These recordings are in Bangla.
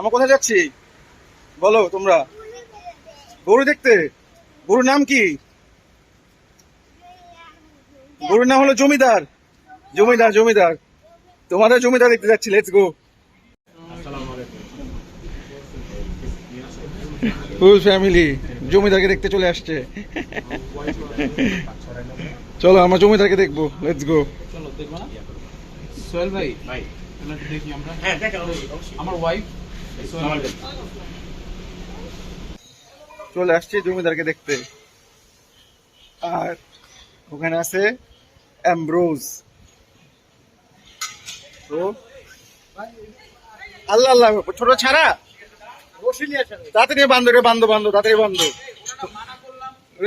আমরা কোথায় যাচ্ছি? বলো তোমরা। গরু দেখতে? গরুর নাম কি? গরুর নাম হলো জমিদার। জমিদার জমিদার। তোমাদের জমিদার দেখতে যাচ্ছি লেটস গো ফুল ফ্যামিলি জমিদারকে দেখতে চলে আসছে। চলো আমরা জমিদারকে দেখব। লেটস গো চলো দেখব না? সোহেল ভাই ভাই দেখি আমরা। হ্যাঁ আমার ওয়াইফ চলে আসছি জমিদারকে দেখতে। আর ওখানে আছে অ্যাম্ব্রোজ তো আল্লাহ আল্লাহ, ছোট ছাড়া?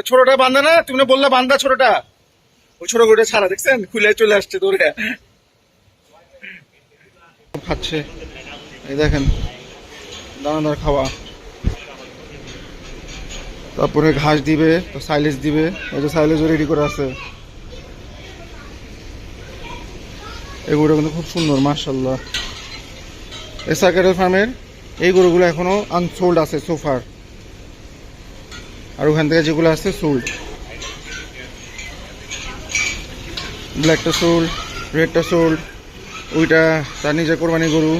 ছোটটা না, তুমি বললে বান্ধা ছোটটা? ছোট গরুটা ছাড়া, দেখছেন? খুলে চলে আসছে দৌড়ে। দেখেন দানাদার খাওয়া। তারপরে ঘাস দিবে, তো সাইলেজ দিবে, এই যে সাইলেজও রেডি করে আছে। এগুলো কিন্তু খুব সুন্দর মার্শাল্লাহ এসা ক্যারেল ফার্মের এই গরুগুলো এখনও আনসোল্ড আছে সোফার আর ওখান থেকে যেগুলো আছে সোল্ড ব্ল্যাকটা সোল্ড রেডটা সোল্ড ওইটা তার নিজের কোরবানি গরু।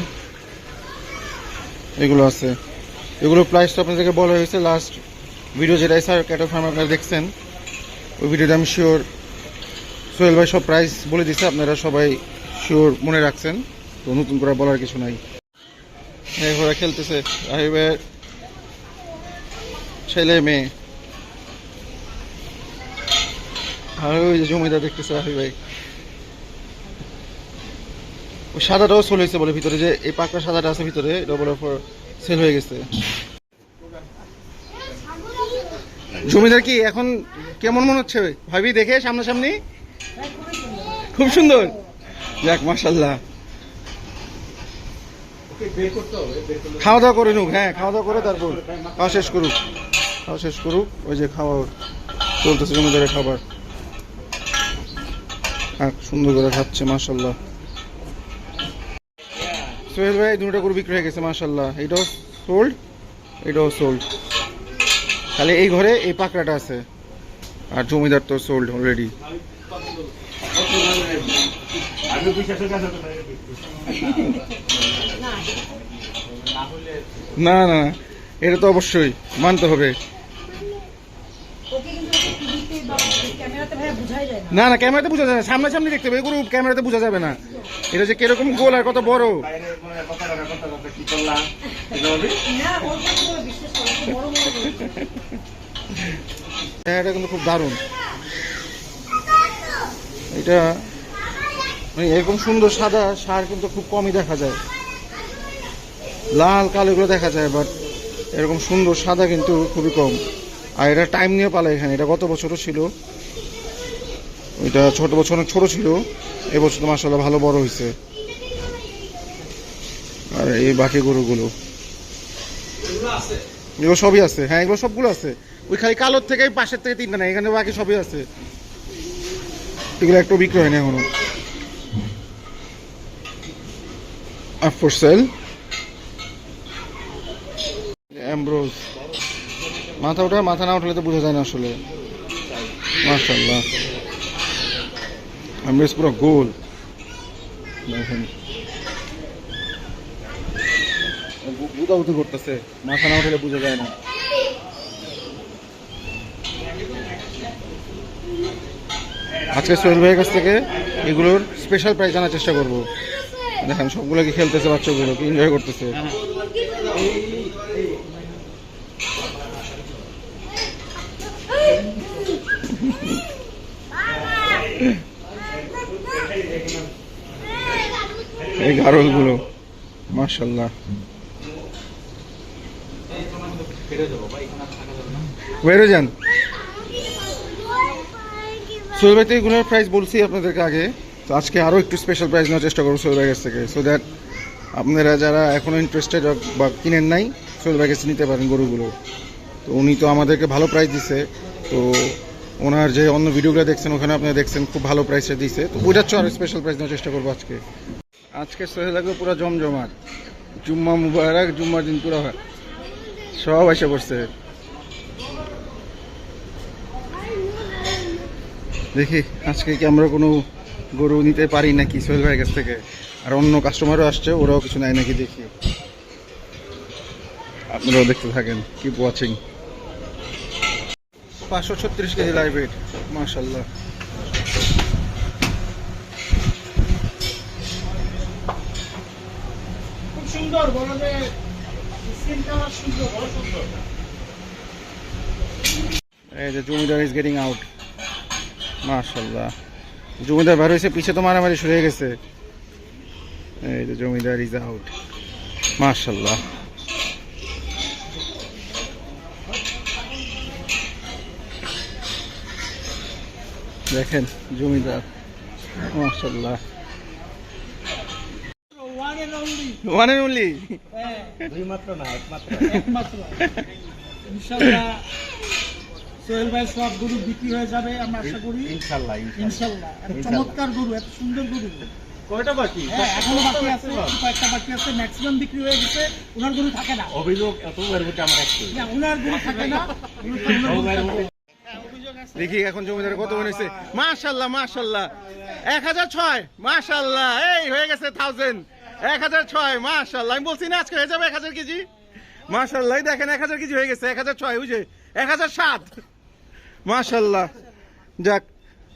এগুলো আছে। এগুলো প্রাইসটা আপনাদেরকে বলা হয়েছে। লাস্ট ভিডিও যেটা স্যার ক্যাটো ফার্ম আপনারা দেখছেন, ওই ভিডিওতে আমি শিওর সোহেল ভাই সব প্রাইস বলে দিচ্ছে আপনারা সবাই শিওর মনে রাখছেন। তো নতুন করে বলার কিছু নাই। এই ঘোড়া খেলতেছে রাহিবের ছেলে মেয়ে। আর ওই যে জমিদার দেখতেছে রাহিব ভাই সাদাটাও সোল হয়েছে বলে ভিতরে যে এই পাকড়া সাদাটা আছে ভিতরে এটা বলে সেল হয়ে গেছে। জমিদার কি এখন কেমন মনে হচ্ছে? ভাবি দেখে সামনাসামনি? খুব সুন্দর। যাক মাসাল্লাহ খাওয়া দাওয়া করে নুক হ্যাঁ খাওয়া দাওয়া করে তারপর খাওয়া শেষ করুক। খাওয়া শেষ করুক, ওই যে খাওয়া চলতেছে জমিদারের খাবার। সুন্দর করে খাচ্ছে মাসাল্লাহ সোহেল ভাই দুটো গরু বিক্রি হয়ে গেছে মাসাল্লাহ এটাও সোল্ড এটাও সোল্ড তাহলে এই ঘরে এই পাকড়াটা আছে। আর জমিদার তো সোল্ড অলরেডি না না, এটা তো অবশ্যই, মানতে হবে। যায় না না, ক্যামেরাতে বোঝা যাবে না। সামনাসামনি দেখতে হবে এগুলো ক্যামেরাতে বোঝা যাবে না। এটা যে কীরকম গোল আর কত বড়। হ্যাঁ এটা কিন্তু খুব দারুণ। এটা মানে এরকম সুন্দর সাদা সার কিন্তু খুব কমই দেখা যায়। লাল কালো এগুলো দেখা যায় বাট এরকম সুন্দর সাদা কিন্তু খুবই কম। আর এটা টাইম নিয়ে পালে এখানে এটা গত বছরও ছিল? এটা ছোট বছর অনেক ছোট ছিল। এবছর তো মাসাল্লাহ ভালো বড় হয়েছে আর এই বাকি গরুগুলো। এগুলো সবই আছে। হ্যাঁ এগুলো সবগুলো আছে। ওই খালি কালোর থেকে পাশের থেকে তিনটা নেই এখানে বাকি সবই আছে। এগুলো একটু বিক্রি হয়নি এখনও। আপ ফর সেল অ্যাম্ব্রোজ মাথা ওঠা মাথা না উঠলে তো বোঝা যায় না আসলে। মার্শাল্লাহ অ্যাম্ব্রোজ পুরো গোল দেখেন বুদাবুদি করতেছে মাথা না উঠলে বোঝা যায় না আজকে সোহেল ভাইয়ের কাছ থেকে এগুলোর স্পেশাল প্রাইস জানার চেষ্টা করব দেখেন সবগুলো কি খেলতেছে বাচ্চাগুলো কি এনজয় করতেছে এই গারলগুলো মার্শাল্লাহ বেরো যান। সোহেল ভাই এগুলোর প্রাইস বলছি আপনাদেরকে আগে। তো আজকে আরও একটু স্পেশাল প্রাইস নেওয়ার চেষ্টা করব সোহেল কাছ থেকে। সো দ্যাট আপনারা যারা এখনও ইন্টারেস্টেড বা কিনেন নাই সোহেল কাছে নিতে পারেন গরুগুলো। তো উনি তো আমাদেরকে ভালো প্রাইস দিছে। তো ওনার যে অন্য ভিডিওগুলো দেখছেন, ওখানে আপনারা দেখছেন, খুব ভালো প্রাইসে দিছে। তো ওইটার আরও স্পেশাল প্রাইস নেওয়ার চেষ্টা করব আজকে। আজকে সোহেল লাগবে পুরো জমজমাট। জুম্মা মুবারক, জুম্মার দিন পুরো সব এসে পড়ছে। দেখি, আজকে কি আমরা কোনো গরু নিতে পারি নাকি সোহেল ভাইয়ের কাছ থেকে? আর অন্য কাস্টমারও আসছে, ওরাও কিছু নেয় নাকি দেখি। আপনারাও দেখতে থাকেন কিপ ওয়াচিং পাঁচশো ছত্রিশ কেজি লাইভ ওয়েট সুন্দর এই যে জমিদার ইজ গেটিং আউট মার্শাল্লাহ জমিদার হয়েছে, পিছে তো মারামারি গেছে। এই যে জমিদার ইজ আউট মার্শাল্লাহ দেখেন জমিদার। মার্শাল্লাহ one and only one only দুই মাত্র না ইনশাআল্লাহ সোহেল ভাই সব গরু বিক্রি হয়ে যাবে আমরা আশা করি ইনশাল্লাহ ইনশাআল্লাহ চমৎকার গরু এত সুন্দর গরু কয়টা বাকি এখনও বাকি আছে বাকি আছে ম্যাক্সিমাম বিক্রি হয়ে গেছে ওনার গরু থাকে না অভিযোগ এত আমার না, ওনার গরু থাকে না। দেখি এখন জমিদার কত হয়েছে মাশাল্লাহ মাশাল্লাহ এক হাজার ছয় মাশাল্লাহ এই হয়ে গেছে থাউজেন্ড এক হাজার ছয় মাশাল্লাহ আমি বলছি না আজকে হয়ে যাবে এক হাজার কেজি? মাশাল্লাহ দেখেন এক হাজার কেজি হয়ে গেছে এক হাজার ছয় বুঝে এক হাজার সাত। মাশাল্লাহ যাক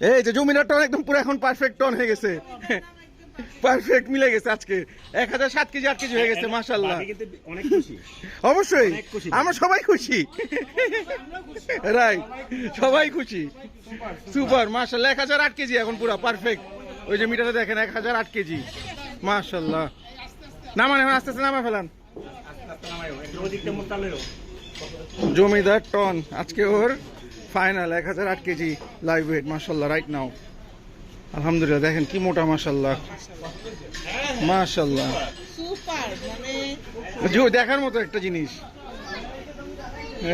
এই যে জমিদার টন একদম পুরো এখন পারফেক্ট টন হয়ে গেছে। পারফেক্ট মিলে গেছে আজকে। এক হাজার সাত কেজি আট কেজি হয়ে গেছে খুশি। অবশ্যই আমরা সবাই খুশি। রাইট সবাই খুশি। সুপার মার্শাল্লাহ এক হাজার আট কেজি এখন পুরো পারফেক্ট ওই যে মিটারে দেখেন এক হাজার আট কেজি। মার্শাল্লাহ নামান এখন আস্তে আস্তে নামা ফেলান। জমিদার টন আজকে ওর ফাইনাল এক হাজার আট কেজি লাইভ ওয়েট মার্শাল্লাহ রাইট নাও আলহামদুলিল্লাহ দেখেন কি মোটা মার্শাল্লাহ মার্শাল্লাহ জো দেখার মতো একটা জিনিস।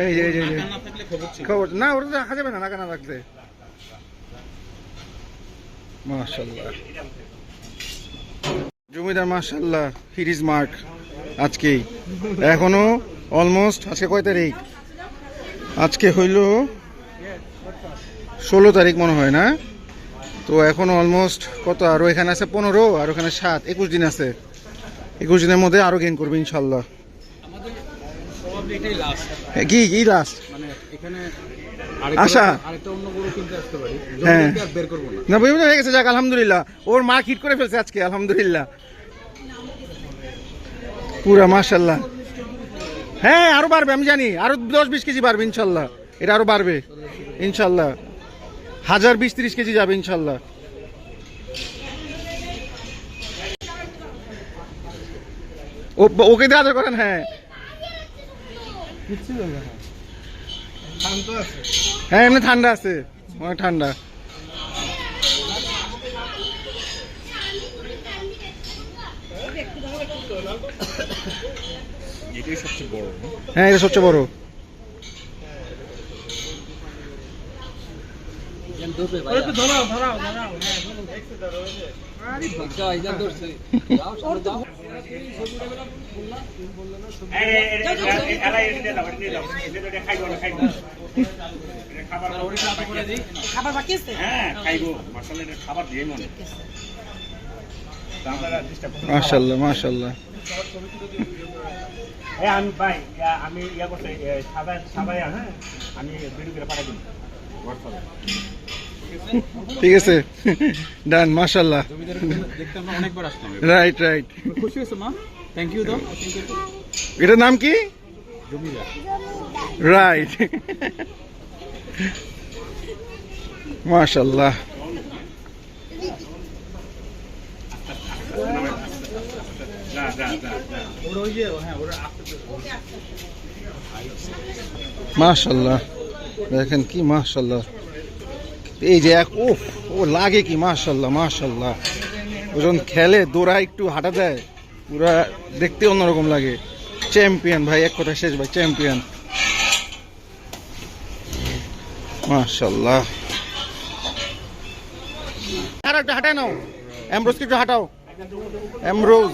এই যে এই যে, খবর না ওটা তো দেখা যাবে না নাকা না রাখলে। মাশাল্লাহ জমিদার মাশাল্লাহ হিট ইজ মার্ক আজকেই। এখনও অলমোস্ট আজকে কয় তারিখ? আজকে হইল ষোলো তারিখ মনে হয় না? তো এখনও অলমোস্ট কত? আরও এখানে আছে পনেরো আর ওখানে সাত একুশ দিন আছে। একুশ দিনের মধ্যে আরও গেইন করবে ইনশাল্লাহ কি কি লাস্ট মানে আশা। হ্যাঁ। না। হয়ে গেছে যাক আলহামদুলিল্লাহ। ওর মা হিট করে ফেলছে আজকে আলহামদুলিল্লাহ। পুরা মাশাল্লাহ হ্যাঁ আরও বাড়বে আমি জানি। আরও দশ বিশ কেজি বাড়বে ইনশাল্লাহ এটা আরও বাড়বে ইনশাল্লাহ হাজার বিশ ত্রিশ কেজি যাবে ইনশাল্লাহ ওকে দিয়ে আদর করেন হ্যাঁ। হ্যাঁ এমনি ঠান্ডা আছে। অনেক ঠান্ডা। এটাই সবচেয়ে বড় হ্যাঁ? এটা সবচেয়ে বড়। হ্যাঁ খাবার বাকি আছে? হ্যাঁ খাইবো। খাবার দিয়ে মনে মাশাল্লাহ মাশাল্লাহ এ আমি ভাই আমি ইয়া করতে হ্যাঁ? আমি ভিডিও করে পাঠাই দিন ঠিক আছে ডান মাশাল্লাহ রাইট রাইট খুশি হয়েছে মা? থ্যাংক ইউ দাও এটার নাম কি? জমিদার। রাইট মাশাল্লাহ যা যা যা যা ওর ওই যে হ্যাঁ ওরা আসতে মাশাল্লাহ। দেখেন কি মাশাল্লাহ। এই যে এক ও ও লাগে কি মাশাল্লাহ মাশাল্লাহ। ওজন খেলে দৌড়া একটু হাঁটা দেয় পুরা দেখতে অন্যরকম লাগে। চ্যাম্পিয়ন ভাই এক কথা শেষ ভাই চ্যাম্পিয়ন। মাশাল্লাহ। আর একটা হাঁটায় নাও। এমরোজকে একটু হাঁটাও। এমরোজ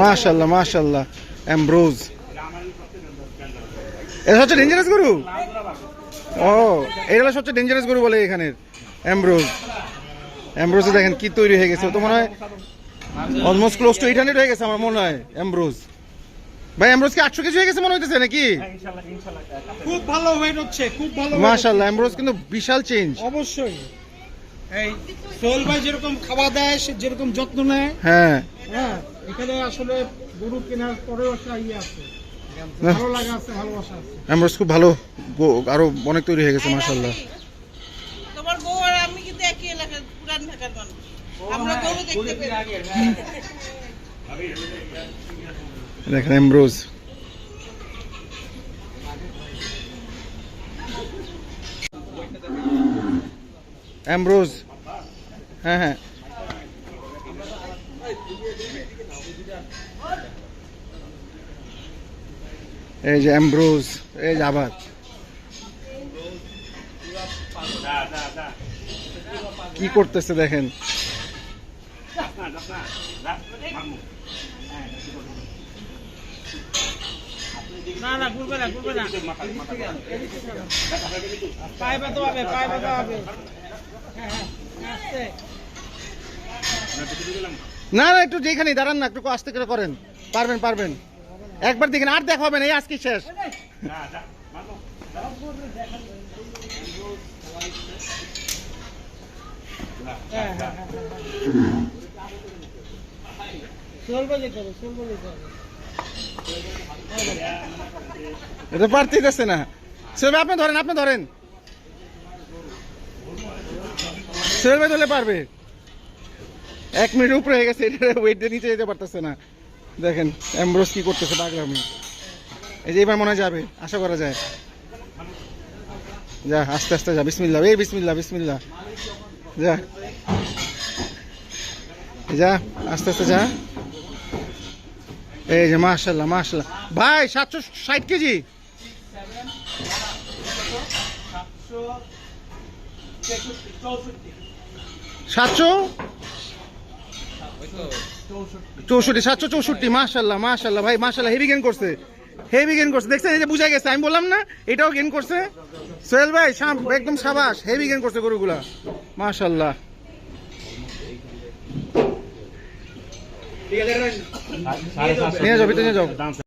মাশাল্লাহ মাশাল্লাহ অ্যাম্ব্রোজ এটা হচ্ছে ডেঞ্জারাস গরু? ও এটা সবচেয়ে ডেঞ্জারাস গরু বলে এখানের অ্যাম্ব্রোজ অ্যাম্ব্রোজে দেখেন কি তৈরি হয়ে গেছে। তো মনে হয় almost close to eight hundred হয়ে গেছে আমার মনে হয় অ্যাম্ব্রোজ ভাই অ্যাম্ব্রোজ কি আটশো কেজি হয়ে গেছে মনে হইতেছে নাকি? খুব ভালো ওয়েট হচ্ছে খুব ভালো মাশাল্লাহ অ্যাম্ব্রোজ কিন্তু বিশাল চেঞ্জ অবশ্যই। এই সোহেল ভাই যেরকম খাওয়া দেয় সে যেরকম যত্ন নেয়। হ্যাঁ। হ্যাঁ এখানে আসলে গরু কেনার পরেও একটা ইয়ে আছে। ভালো লাগা আছে ভালোবাসা আছে। অ্যাম্ব্রোজ খুব ভালো আরও অনেক তৈরি হয়ে গেছে মাশাল্লাহ তোমার বউ আর আমি কিন্তু একই এলাকার পুরান ঢাকার মানুষ। আমরা গরু দেখতে পেলাম। দেখেন অ্যাম্ব্রোজ অ্যাম্ব্রোজ হ্যাঁ হ্যাঁ। এই যে অ্যাম্ব্রোজ এই যে আবার কি করতেছে দেখেন? না না ঘুরবে না ঘুরবে না পায়ে ব্যথা হবে পায়ে ব্যথা হবে। না না একটু যেখানে দাঁড়ান না একটু আস্তে করে করেন। পারবেন পারবেন। একবার দেখেন আর দেখা হবে না এই আজকে শেষ। ভাই যেতে হবে ভাই যেতে হবে এটা পারতেই যাচ্ছে না। সোহেল আপনি ধরেন আপনি ধরেন। সোহেল ভাই পারবে। এক মিনিট উপরে হয়ে গেছে, এটা ওয়েট দিয়ে নিচে যেতে পারতেছে না। দেখেন অ্যাম্ব্রোস কি করতেছে বাগরামি এই যে এবার মনে যাবে, আশা করা যায়। যা, আস্তে আস্তে যা বিসমিল্লা এই বিসমিল্লা বিসমিল্লা যা। যা, আস্তে আস্তে যা। এই যে মাশাল্লাহ মাশাল্লাহ ভাই, সাতশো ষাট কেজি? সাতশো? চৌষট্টি সাতশো চৌষট্টি মাশাল্লাহ মাশাল্লাহ ভাই মাশাল্লাহ হেভি গেন করছে। হেভি গেন করছে। দেখছেন, এই যে বুঝা গেছে, আমি বললাম না, এটাও গেন করছে। সোহেল ভাই একদম সাবাস হেভি গেন করছে গরুগুলা। মাশাল্লাহ নিয়ে যাও ভিতরে নিয়ে যাও।